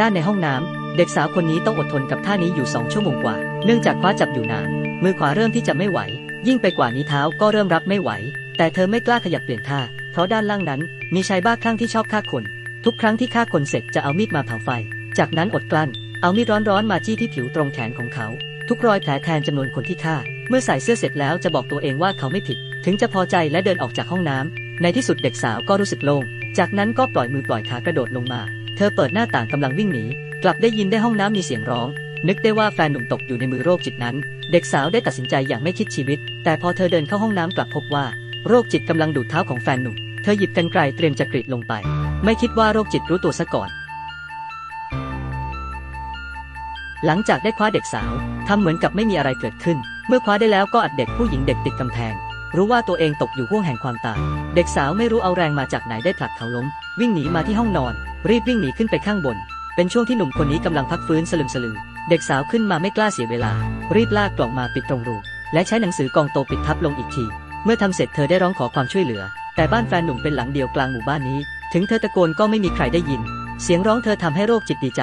ด้านในห้องน้ำเด็กสาวคนนี้ต้องอดทนกับท่านี้อยู่สองชั่วโมงกว่า เนื่องจากคว้าจับอยู่นาน มือขวาเริ่มที่จะไม่ไหว ยิ่งไปกว่านี้เท้าก็เริ่มรับไม่ไหว แต่เธอไม่กล้าขยับเปลี่ยนท่า เพราะด้านล่างนั้น มีชายบ้าคลั่งที่ชอบฆ่าคน ทุกครั้งที่ฆ่าคนเสร็จจะเอามีดมาเผาไฟ จากนั้นอดกลั้น เอามีดร้อนๆมาจี้ที่ผิวตรงแขนของเขา ทุกรอยแผลแทนจำนวนคนที่ฆ่า เมื่อใส่เสื้อเสร็จแล้วจะบอกตัวเองว่าเขาไม่ผิด ถึงจะพอใจและเดินออกจากห้องน้ำในที่สุดเด็กสาวก็รู้สึกโล่ง จากนั้นก็ปล่อยมือปล่อยขากระโดดลงมา ธอเปิดหน้าต่างกำลังวิ่งหนี กลับได้ยินได้ห้องน้ำมีเสียงร้อง นึกได้ว่าแฟนหนุ่มตกอยู่ในมือโรคจิตนั้น เด็กสาวได้ตัดสินใจอย่างไม่คิดชีวิต แต่พอเธอเดินเข้าห้องน้ำกลับพบว่า โรคจิตกำลังดูดเท้าของแฟนหนุ่ม เธอหยิบกรรไกรเตรียมจะกรีดลงไป ไม่คิดว่าโรคจิตรู้ตัวซะก่อน หลังจากได้คว้าเด็กสาวทำเหมือนกับไม่มีอะไรเกิดขึ้น เมื่อคว้าได้แล้วก็อัดเด็กผู้หญิงเด็กติดกำแพงรู้ว่าตัวเองตกอยู่ห่วงแห่งความตาย เด็กสาวไม่รู้เอาแรงมาจากไหนได้ผลักเขาล้ม วิ่งหนีมาที่ห้องนอน รีบวิ่งหนีขึ้นไปข้างบน เป็นช่วงที่หนุ่มคนนี้กำลังพักฟื้นสลึมสลือ เด็กสาวขึ้นมาไม่กล้าเสียเวลา รีบลากกล่องมาปิดตรงรู และใช้หนังสือกองโตปิดทับลงอีกที เมื่อทำเสร็จเธอได้ร้องขอความช่วยเหลือ แต่บ้านแฟนหนุ่มเป็นหลังเดียวกลางหมู่บ้านนี้ ถึงเธอตะโกนก็ไม่มีใครได้ยิน เสียงร้องเธอทำให้โรคจิตดีใจ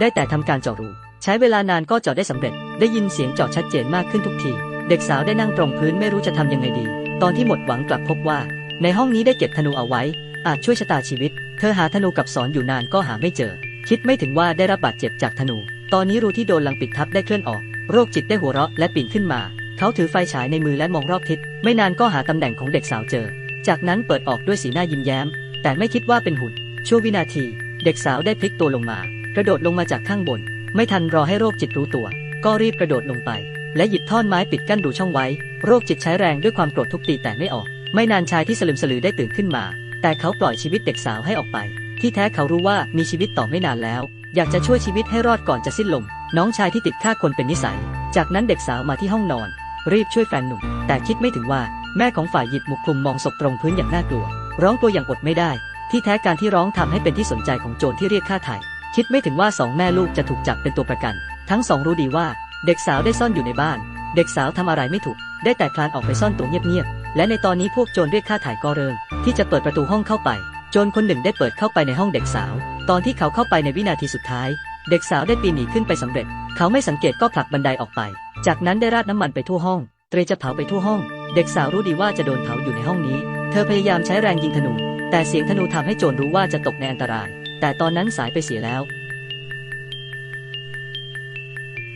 ได้แต่ทำการเจาะรู ใช้เวลานานก็เจาะได้สำเร็จ ได้ยินเสียงเจาะชัดเจนมากขึ้นทุกที เด็กสาวได้นั่งตรงพื้นไม่รู้จะทำยังไงดี ตอนที่หมดหวังกลับพบว่า ในห้องนี้ได้เก็บธนูเอาไว้ อาจช่วยชะตาชีวิต เธอหาธนูกับสอนอยู่นานก็หาไม่เจอ คิดไม่ถึงว่าได้รับบาดเจ็บจากธนู ตอนนี้รูที่โดนลังปิดทับได้เคลื่อนออก โรคจิตได้หัวเราะและปีนขึ้นมา เขาถือไฟฉายในมือและมองรอบทิศ ไม่นานก็หาตำแหน่งของเด็กสาวเจอ จากนั้นเปิดออกด้วยสีหน้ายิ้มแย้ม แต่ไม่คิดว่าเป็นหุ่น ชั่ววินาที เด็กสาวได้พลิกตัวลงมา กระโดดลงมาจากข้างบน ไม่ทันรอให้โรคจิตรู้ตัว ก็รีบกระโดดลงไป และหยิบท่อนไม้ปิดกั้นรูช่องไว้ โรคจิตใช้แรงด้วยความโกรธทุบตีแต่ไม่ออก ไม่นานชายที่สลึมสลือได้ตื่นขึ้นมา แต่เขาปล่อยชีวิตเด็กสาวให้ออกไป ที่แท้เขารู้ว่ามีชีวิตต่อไม่นานแล้ว อยากจะช่วยชีวิตให้รอดก่อนจะสิ้นลม น้องชายที่ติดฆ่าคนเป็นนิสัย จากนั้นเด็กสาวมาที่ห้องนอน รีบช่วยแฟนหนุ่ม แต่คิดไม่ถึงว่าแม่ของฝ่ายหยิบหมุกคลุมมองศพตรงพื้นอย่างน่ากลัว ร้องตัวอย่างอดไม่ได้ ที่แท้การที่ร้องทำให้เป็นที่สนใจของโจรที่เรียกค่าไถ่คิดไม่ถึงว่าสองแม่ลูกจะถูกจับเป็นตัวประกัน ทั้งสองรู้ดีว่า เด็กสาวได้ซ่อนอยู่ในบ้าน เด็กสาวทำอะไรไม่ถูก ได้แต่คลานออกไปซ่อนตัวเงียบๆ และในตอนนี้พวกโจรเรียกค่าถ่ายก็เริ่มที่จะเปิดประตูห้องเข้าไป โจรคนหนึ่งได้เปิดเข้าไปในห้องเด็กสาว ตอนที่เขาเข้าไปในวินาทีสุดท้าย เด็กสาวได้ปีนหนีขึ้นไปสำเร็จ เขาไม่สังเกตก็ผลักบันไดออกไป จากนั้นได้ราดน้ำมันไปทั่วห้อง เตรจะเผาไปทั่วห้อง เด็กสาวรู้ดีว่าจะโดนเผาอยู่ในห้องนี้ เธอพยายามใช้แรงยิงธนู แต่เสียงธนูทำให้โจรรู้ว่าจะตกในอันตราย แต่ตอนนั้นสายไปเสียแล้ว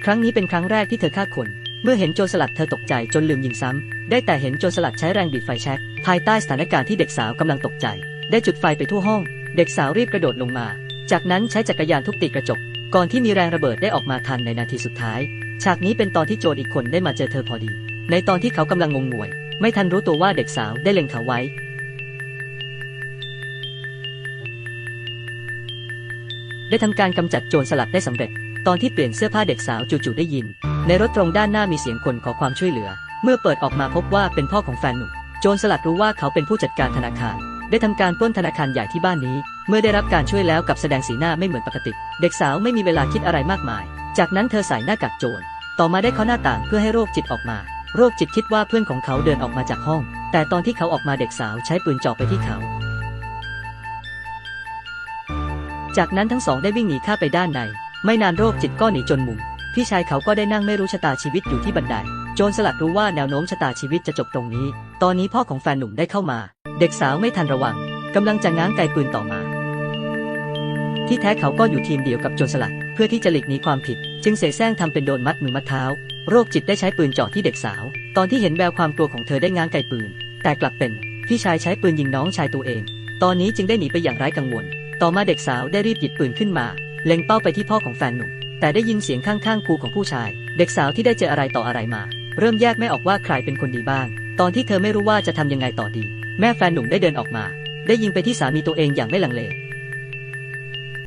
ครั้งนี้เป็นครั้งแรกที่เธอฆ่าคน เมื่อเห็นโจรสลัดเธอตกใจจนลืมยิงซ้ำ ได้แต่เห็นโจรสลัดใช้แรงบีบไฟแช็กภายใต้สถานการณ์ที่เด็กสาวกำลังตกใจ ได้จุดไฟไปทั่วห้อง เด็กสาวรีบกระโดดลงมา จากนั้นใช้จักรยานทุบตีกระจก ก่อนที่มีแรงระเบิดได้ออกมาทันในนาทีสุดท้าย ฉากนี้เป็นตอนที่โจรอีกคนได้มาเจอเธอพอดี ในตอนที่เขากำลังงงงวย ไม่ทันรู้ตัวว่าเด็กสาวได้เล็งเขาไว้ได้ทำการกำจัดโจรสลัดได้สำเร็จ ตอนที่เปลี่ยนเสื้อผ้าเด็กสาวจู่ๆได้ยิน ในรถตรงด้านหน้ามีเสียงคนขอความช่วยเหลือ เมื่อเปิดออกมาพบว่าเป็นพ่อของแฟนหนุ่มโจรสลัดรู้ว่าเขาเป็นผู้จัดการธนาคาร ได้ทำการปล้นธนาคารใหญ่ที่บ้านนี้ เมื่อได้รับการช่วยแล้วกับแสดงสีหน้าไม่เหมือนปกติ เด็กสาวไม่มีเวลาคิดอะไรมากมาย จากนั้นเธอใส่หน้ากากโจรต่อมาได้เคาะหน้าต่างเพื่อให้โรคจิตออกมา โรคจิตคิดว่าเพื่อนของเขาเดินออกมาจากห้อง แต่ตอนที่เขาออกมาเด็กสาวใช้ปืนจ่อไปที่เขา จากนั้นทั้งสองได้วิ่งหนีข้าไปด้านใน ไม่นานโรคจิตก็หนีจนมุม พี่ชายเขาก็ได้นั่งไม่รู้ชะตาชีวิตอยู่ที่บันได โจรสลัดรู้ว่าแนวโน้มชะตาชีวิตจะจบตรงนี้ ตอนนี้พ่อของแฟนหนุ่มได้เข้ามา เด็กสาวไม่ทันระวังกำลังจะง้างไกปืนต่อมา ที่แท้เขาก็อยู่ทีมเดียวกับโจรสลัด เพื่อที่จะหลีกหนีความผิด จึงเสแสร้งทำเป็นโดนมัดมือมัดเท้า โรคจิตได้ใช้ปืนเจ่อที่เด็กสาว ตอนที่เห็นแววความกลัวของเธอได้ง้างไกปืน แต่กลับเป็นพี่ชายใช้ปืนยิงน้องชายตัวเอง ตอนนี้จึงได้หนีไปอย่างไร้กังวล ต่อมาเด็กสาวได้รีบหยิบปืนขึ้นมา เล็งเป้าไปที่พ่อของแฟนหนุ่ม แต่ได้ยินเสียงข้างๆคูของผู้ชาย เด็กสาวที่ได้เจออะไรต่ออะไรมา เริ่มแยกไม่ออกว่าใครเป็นคนดีบ้าง ตอนที่เธอไม่รู้ว่าจะทำยังไงต่อดี แม่แฟนหนุ่มได้เดินออกมา ได้ยิงไปที่สามีตัวเองอย่างไม่ลังเล